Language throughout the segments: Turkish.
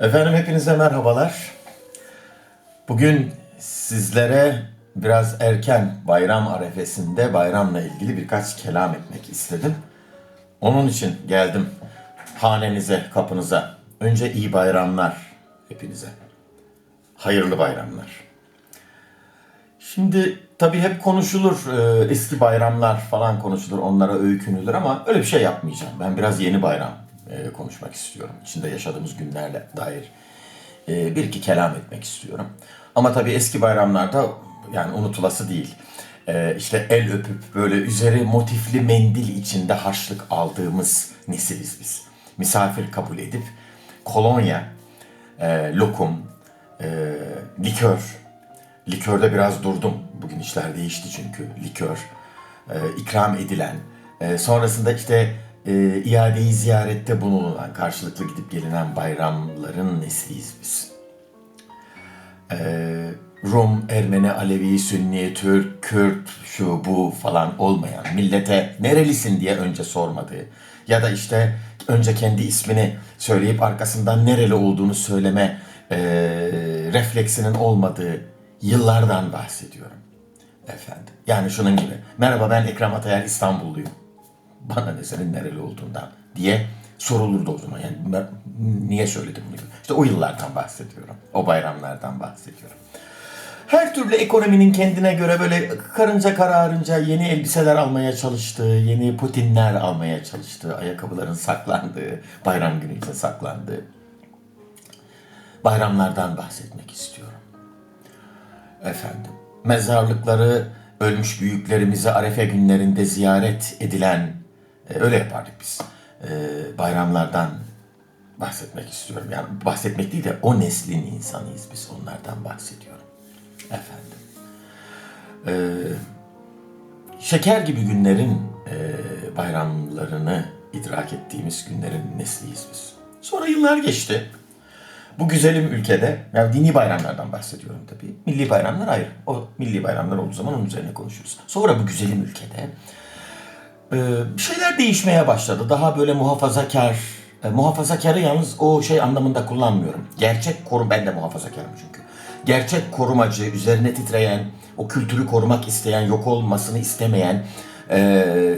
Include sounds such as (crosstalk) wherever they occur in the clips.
Efendim hepinize merhabalar. Bugün sizlere biraz erken bayram arefesinde bayramla ilgili birkaç kelam etmek istedim. Onun için geldim hanenize, kapınıza. Önce iyi bayramlar hepinize. Hayırlı bayramlar. Şimdi tabii hep konuşulur e, eski bayramlar falan konuşulur onlara öykünülür ama öyle bir şey yapmayacağım. Ben biraz yeni bayram e, konuşmak istiyorum. İçinde yaşadığımız günlerle dair e, bir iki kelam etmek istiyorum. Ama tabii eski bayramlarda yani unutulası değil. E, işte el öpüp böyle üzeri motifli mendil içinde harçlık aldığımız nesiliz biz. Misafir kabul edip kolonya, e, lokum, likör, likörde biraz durdum. Bugün işler değişti çünkü likör, ikram edilen, e, sonrasında işte e, iadeyi ziyarette bulunan, karşılıklı gidip gelinen bayramların nesliyiz biz. E, Rum, Ermeni, Alevi, Sünni, Türk, Kürt, şu bu falan olmayan, millete nerelisin diye önce sormadığı ya da işte önce kendi ismini söyleyip arkasından nereli olduğunu söyleme e, refleksinin olmadığı yıllardan bahsediyorum. Efendim. Yani şunun gibi. Merhaba ben Ekrem Atayer İstanbulluyum. Bana ne senin nereli olduğundan diye sorulurdu o zaman. Yani ben niye söyledim bunu? İşte o yıllardan bahsediyorum. O bayramlardan bahsediyorum. Her türlü ekonominin kendine göre böyle karınca kararınca yeni elbiseler almaya çalıştığı, yeni putinler almaya çalıştığı, ayakkabıların saklandığı, bayram günü için saklandığı bayramlardan bahsetmek istiyorum. Efendim, mezarlıkları ölmüş büyüklerimizi arefe günlerinde ziyaret edilen, e, öyle yapardık biz. E, bayramlardan bahsetmek istiyorum. Yani bahsetmek değil de o neslin insanıyız biz, onlardan bahsediyorum. Efendim. E, şeker gibi günlerin bayramlarını idrak ettiğimiz günlerin nesliyiz biz. Sonra yıllar geçti. Bu güzelim ülkede, yani dini bayramlardan bahsediyorum tabii. Milli bayramlar ayrı. O milli bayramlar olduğu zaman onun üzerine konuşuruz. Sonra bu güzelim ülkede bir şeyler değişmeye başladı. Daha böyle muhafazakar, e, muhafazakarı yalnız o şey anlamında kullanmıyorum. Gerçek korum, ben de muhafazakarım çünkü. Gerçek korumacı, üzerine titreyen, o kültürü korumak isteyen, yok olmasını istemeyen, e,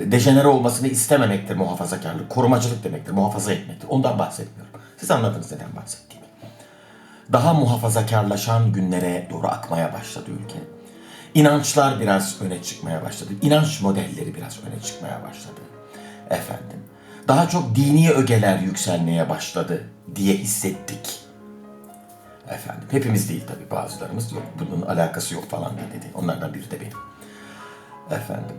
dejenere olmasını istememektir muhafazakarlık. Korumacılık demektir, muhafaza etmektir. Ondan bahsetmiyorum. Siz anladınız neden bahsettiğimi daha muhafazakarlaşan günlere doğru akmaya başladı ülke. İnançlar biraz öne çıkmaya başladı. İnanç modelleri biraz öne çıkmaya başladı. Efendim. Daha çok dini ögeler yükselmeye başladı diye hissettik. Efendim. Hepimiz değil tabii bazılarımız yok. Bunun alakası yok falan dedi. Onlardan biri de benim. Efendim.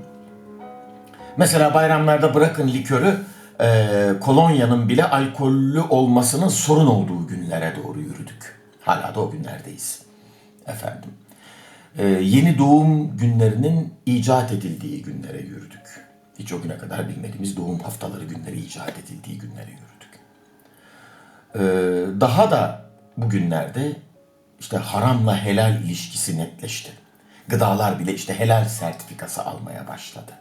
Mesela bayramlarda bırakın likörü, e, kolonyanın bile alkollü olmasının sorun olduğu günlere doğru yürüdük. Hala da o günlerdeyiz. Efendim. Ee, yeni doğum günlerinin icat edildiği günlere yürüdük. Hiç o güne kadar bilmediğimiz doğum haftaları günleri icat edildiği günlere yürüdük. Ee, daha da bugünlerde işte haramla helal ilişkisi netleşti. Gıdalar bile işte helal sertifikası almaya başladı.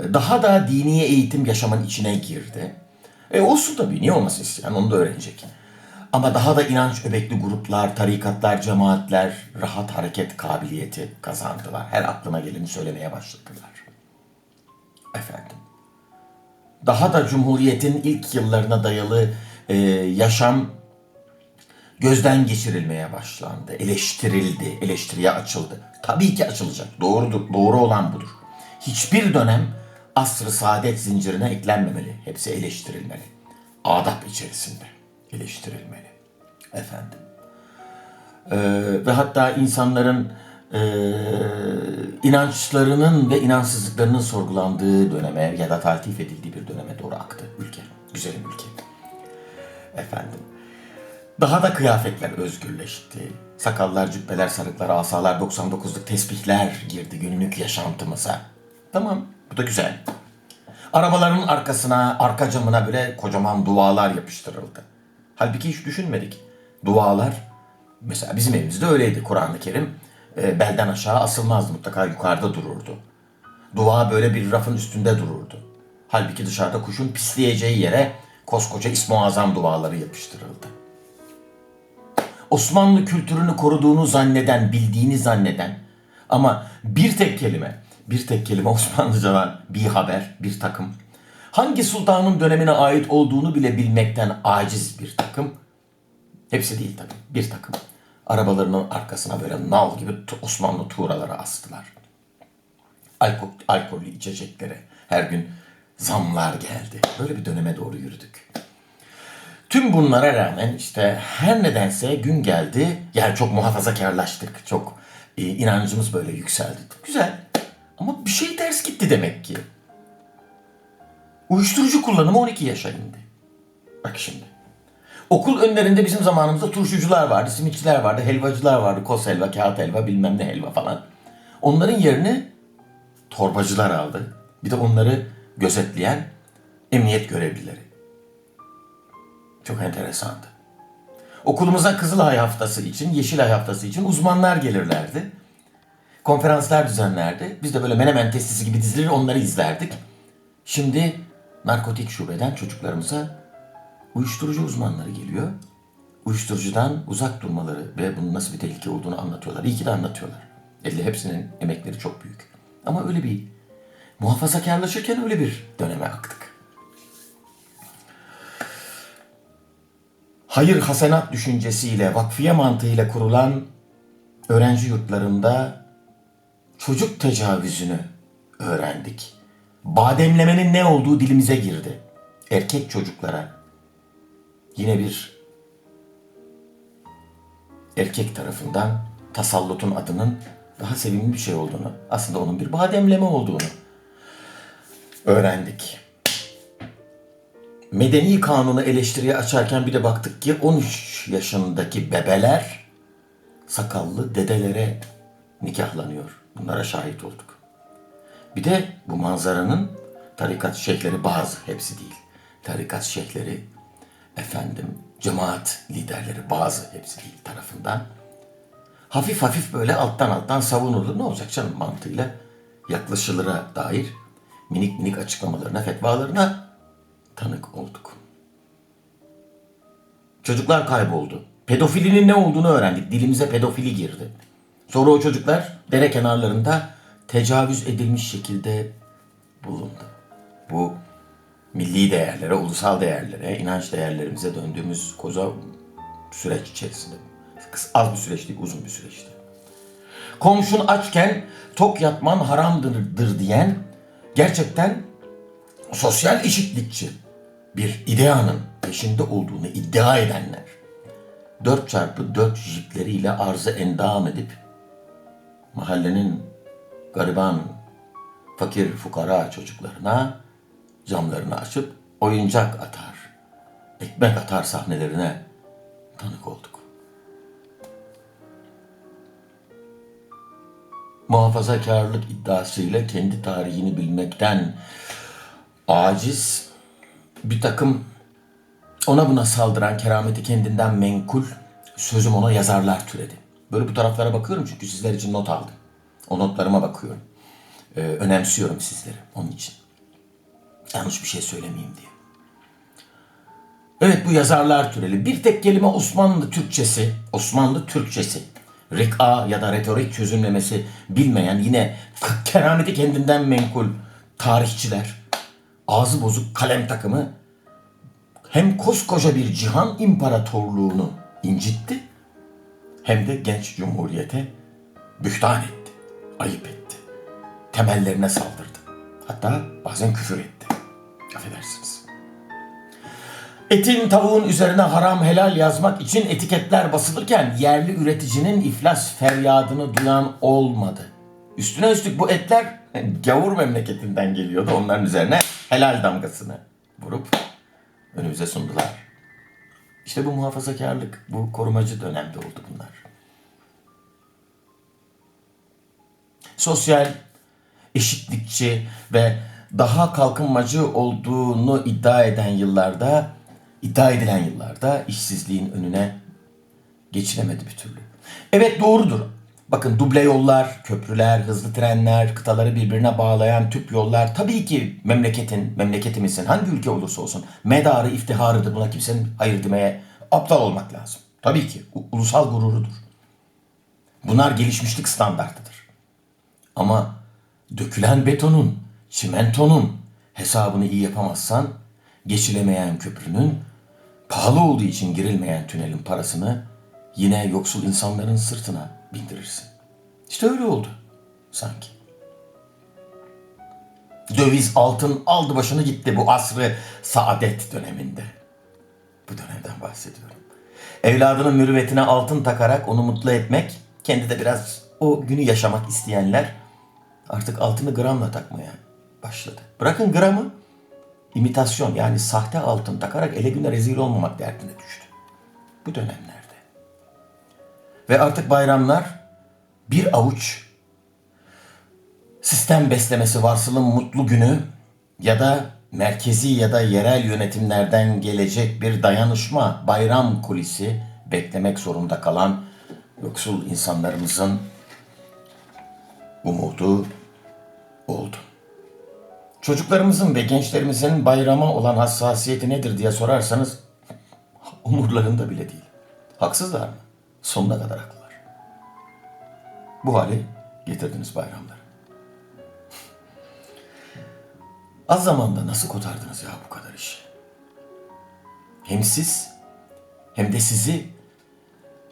Ee, daha da dini eğitim yaşamın içine girdi. E olsun tabii niye olmasın isteyen onu da öğrenecek. Ama daha da inanç öbekli gruplar, tarikatlar, cemaatler rahat hareket kabiliyeti kazandılar. Her aklına geleni söylemeye başladılar. Efendim. Daha da Cumhuriyet'in ilk yıllarına dayalı e, yaşam gözden geçirilmeye başlandı, eleştirildi, eleştiriye açıldı. Tabii ki açılacak, doğrudur, doğru olan budur. Hiçbir dönem asr-ı saadet zincirine eklenmemeli, hepsi eleştirilmeli. Adap içerisinde eleştirilmeli. Efendim. Ee, ve hatta insanların e, inançlarının ve inançsızlıklarının sorgulandığı döneme ya da taltif edildiği bir döneme doğru aktı ülke. Güzelim ülke. Efendim. Daha da kıyafetler özgürleşti. Sakallar, cübbeler, sarıklar, asalar, 99'luk tesbihler girdi günlük yaşantımıza. Tamam, bu da güzel. Arabaların arkasına, arka camına böyle kocaman dualar yapıştırıldı. Halbuki hiç düşünmedik. Dualar, mesela bizim evimizde öyleydi Kur'an-ı Kerim. E, belden aşağı asılmazdı mutlaka yukarıda dururdu. Dua böyle bir rafın üstünde dururdu. Halbuki dışarıda kuşun pisleyeceği yere koskoca İsmi Azam duaları yapıştırıldı. Osmanlı kültürünü koruduğunu zanneden, bildiğini zanneden ama bir tek kelime, bir tek kelime (laughs) Osmanlıcadan bir haber, bir takım. Hangi sultanın dönemine ait olduğunu bile bilmekten aciz bir takım. Hepsi değil tabii, bir takım. Arabalarının arkasına böyle nal gibi Osmanlı tuğraları astılar. Alkol, alkollü içeceklere her gün zamlar geldi. Böyle bir döneme doğru yürüdük. Tüm bunlara rağmen işte her nedense gün geldi. Yani çok muhafazakarlaştık. Çok e, inancımız böyle yükseldi. Güzel. Ama bir şey ters gitti demek ki. Uyuşturucu kullanımı 12 yaşa indi. Bak şimdi. Okul önlerinde bizim zamanımızda turşucular vardı, simitçiler vardı, helvacılar vardı. Kos helva, kağıt helva, bilmem ne helva falan. Onların yerini torbacılar aldı. Bir de onları gözetleyen emniyet görevlileri. Çok enteresandı. Okulumuza Kızılay haftası için, Yeşilay haftası için uzmanlar gelirlerdi. Konferanslar düzenlerdi. Biz de böyle menemen testisi gibi dizilir onları izlerdik. Şimdi narkotik şubeden çocuklarımıza uyuşturucu uzmanları geliyor. Uyuşturucudan uzak durmaları ve bunun nasıl bir tehlike olduğunu anlatıyorlar. İyi ki de anlatıyorlar. Elle hepsinin emekleri çok büyük. Ama öyle bir muhafazakarlaşırken öyle bir döneme aktık. Hayır hasenat düşüncesiyle, vakfiye mantığıyla kurulan öğrenci yurtlarında çocuk tecavüzünü öğrendik. Bademlemenin ne olduğu dilimize girdi. Erkek çocuklara yine bir erkek tarafından tasallutun adının daha sevimli bir şey olduğunu, aslında onun bir bademleme olduğunu öğrendik. Medeni kanunu eleştiriye açarken bir de baktık ki 13 yaşındaki bebeler sakallı dedelere nikahlanıyor. Bunlara şahit olduk. Bir de bu manzaranın tarikat şeyhleri bazı, hepsi değil. Tarikat şeyhleri, efendim, cemaat liderleri bazı, hepsi değil tarafından hafif hafif böyle alttan alttan savunulur. Ne olacak canım mantığıyla yaklaşılır'a dair minik minik açıklamalarına, fetvalarına tanık olduk. Çocuklar kayboldu. Pedofilinin ne olduğunu öğrendik. Dilimize pedofili girdi. Sonra o çocuklar dere kenarlarında tecavüz edilmiş şekilde bulundu. Bu milli değerlere, ulusal değerlere, inanç değerlerimize döndüğümüz koza süreç içerisinde. Az bir süreç değil, uzun bir süreçti. Komşun açken tok yatman haramdır diyen gerçekten sosyal eşitlikçi bir ideanın peşinde olduğunu iddia edenler 4x4 jipleriyle arzı endam edip mahallenin gariban, fakir fukara çocuklarına camlarını açıp oyuncak atar, ekmek atar sahnelerine tanık olduk. Muhafazakarlık iddiasıyla kendi tarihini bilmekten aciz bir takım ona buna saldıran kerameti kendinden menkul sözüm ona yazarlar türedi. Böyle bu taraflara bakıyorum çünkü sizler için not aldım. O notlarıma bakıyorum. Ee, önemsiyorum sizleri onun için. Yanlış bir şey söylemeyeyim diye. Evet bu yazarlar türeli. Bir tek kelime Osmanlı Türkçesi, Osmanlı Türkçesi. Rika ya da retorik çözümlemesi bilmeyen yine kerameti kendinden menkul tarihçiler, ağzı bozuk kalem takımı hem koskoca bir cihan imparatorluğunu incitti hem de genç cumhuriyete bühtan etti, ayıp etti. Temellerine saldırdı. Hatta bazen küfür etti. Affedersiniz. Etin tavuğun üzerine haram helal yazmak için etiketler basılırken yerli üreticinin iflas feryadını duyan olmadı. Üstüne üstlük bu etler (laughs) gavur memleketinden geliyordu. Onların üzerine helal damgasını vurup önümüze sundular. İşte bu muhafazakarlık, bu korumacı dönemde oldu bunlar. Sosyal, eşitlikçi ve daha kalkınmacı olduğunu iddia eden yıllarda, iddia edilen yıllarda işsizliğin önüne geçilemedi bir türlü. Evet doğrudur. Bakın duble yollar, köprüler, hızlı trenler, kıtaları birbirine bağlayan tüp yollar tabii ki memleketin, memleketimizin hangi ülke olursa olsun medarı iftiharıdır. Buna kimsenin hayır demeye aptal olmak lazım. Tabii ki ulusal gururudur. Bunlar gelişmişlik standartıdır. Ama dökülen betonun, çimentonun hesabını iyi yapamazsan geçilemeyen köprünün, pahalı olduğu için girilmeyen tünelin parasını yine yoksul insanların sırtına bindirirsin. İşte öyle oldu sanki. Döviz altın aldı başını gitti bu asrı saadet döneminde. Bu dönemden bahsediyorum. Evladının mürüvvetine altın takarak onu mutlu etmek, kendi de biraz o günü yaşamak isteyenler artık altını gramla takmaya başladı. Bırakın gramı, imitasyon yani sahte altın takarak ele güne rezil olmamak derdine düştü. Bu dönemlerde. Ve artık bayramlar bir avuç sistem beslemesi varsılın mutlu günü ya da merkezi ya da yerel yönetimlerden gelecek bir dayanışma bayram kulisi beklemek zorunda kalan yoksul insanlarımızın umudu oldu. Çocuklarımızın ve gençlerimizin bayrama olan hassasiyeti nedir diye sorarsanız umurlarında bile değil. Haksızlar mı? Sonuna kadar haklılar. Bu hale getirdiniz bayramları. (laughs) Az zamanda nasıl kotardınız ya bu kadar işi? Hem siz hem de sizi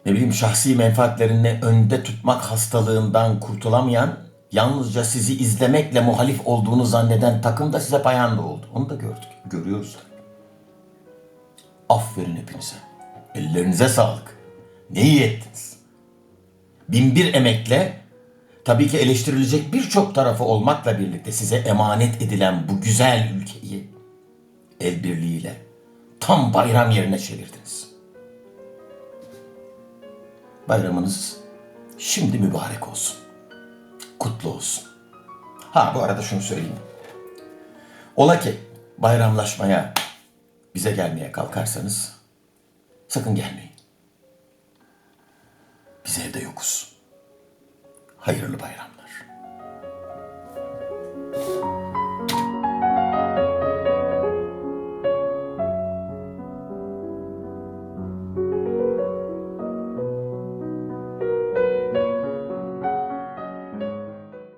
ne bileyim şahsi menfaatlerini önde tutmak hastalığından kurtulamayan, yalnızca sizi izlemekle muhalif olduğunu zanneden takım da size payanda oldu. Onu da gördük. Görüyoruz da. Aferin hepinize. Ellerinize sağlık. Ne iyi ettiniz. Binbir emekle tabii ki eleştirilecek birçok tarafı olmakla birlikte size emanet edilen bu güzel ülkeyi el birliğiyle tam bayram yerine çevirdiniz. Bayramınız şimdi mübarek olsun. Kutlu olsun. Ha bu arada şunu söyleyeyim. Ola ki bayramlaşmaya bize gelmeye kalkarsanız sakın gelmeyin. Biz evde yokuz. Hayırlı bayramlar.